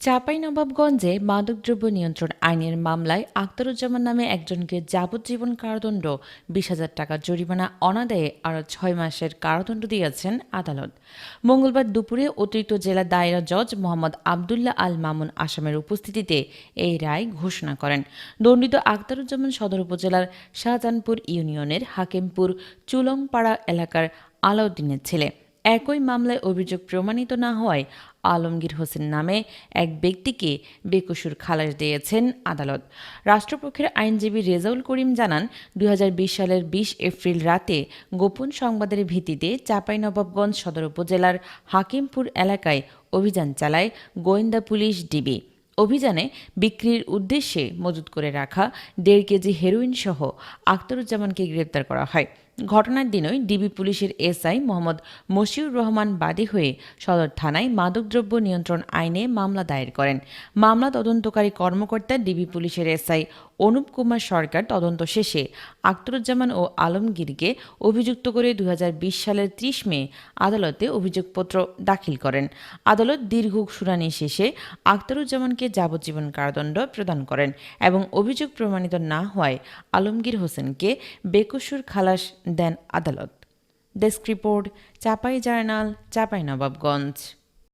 চাঁপাইনবাবগঞ্জে মাদকদ্রব্য নিয়ন্ত্রণ আইনের মামলায় আখতারুজ্জামান নামে একজনকে যাবজ্জীবন কারাদণ্ড, বিশ হাজার টাকা জরিমানা, অনাদায়ে আরও ছয় মাসের কারাদণ্ড দিয়েছেন আদালত। মঙ্গলবার দুপুরে অতিরিক্ত জেলা দায়রা জজ মোহাম্মদ আবদুল্লাহ আল মামুন আসামের উপস্থিতিতে এই রায় ঘোষণা করেন। দণ্ডিত আখতারুজ্জামান সদর উপজেলার শাহজাহানপুর ইউনিয়নের হাকিমপুর চুলংপাড়া এলাকার আলাউদ্দিনের ছেলে। একই মামলায় অভিযোগ প্রমাণিত না হওয়ায় আলমগীর হোসেন নামে এক ব্যক্তিকে বেকসুর খালাস দিয়েছেন আদালত। রাষ্ট্রপক্ষের আইনজীবী রেজাউল করিম জানান দুই হাজার বিশ সালের বিশ এপ্রিল রাতে গোপন সংবাদের ভিত্তিতে চাঁপাইনবাবগঞ্জ সদর উপজেলার হাকিমপুর এলাকায় অভিযান চালায় গোয়েন্দা পুলিশ ডিবি। অভিযানে বিক্রির উদ্দেশ্যে মজুত করে রাখা দেড় কেজি হেরোইন সহ আখতারুজ্জামানকে গ্রেপ্তার করা হয়। ঘটনার দিনই ডিবি পুলিশের এসআই মোহাম্মদ মশিউর রহমান বাদী হয়ে সদর থানায় মাদকদ্রব্য নিয়ন্ত্রণ আইনে মামলা দায়ের করেন। মামলা তদন্তকারী কর্মকর্তা ডিবি পুলিশের এসআই অনুপ কুমার সরকার তদন্ত শেষে আখতারুজ্জামান ও আলমগীরকে অভিযুক্ত করে দু হাজার বিশ সালের ত্রিশ মে আদালতে অভিযোগপত্র দাখিল করেন। আদালত দীর্ঘ শুনানি শেষে আখতারুজ্জামানকে যাবজ্জীবন কারাদণ্ড প্রদান করেন এবং অভিযোগ প্রমাণিত না হওয়ায় আলমগীর হোসেনকে বেকসুর খালাস দেন আদালত desk report Chapai journal Chapai Nawabganj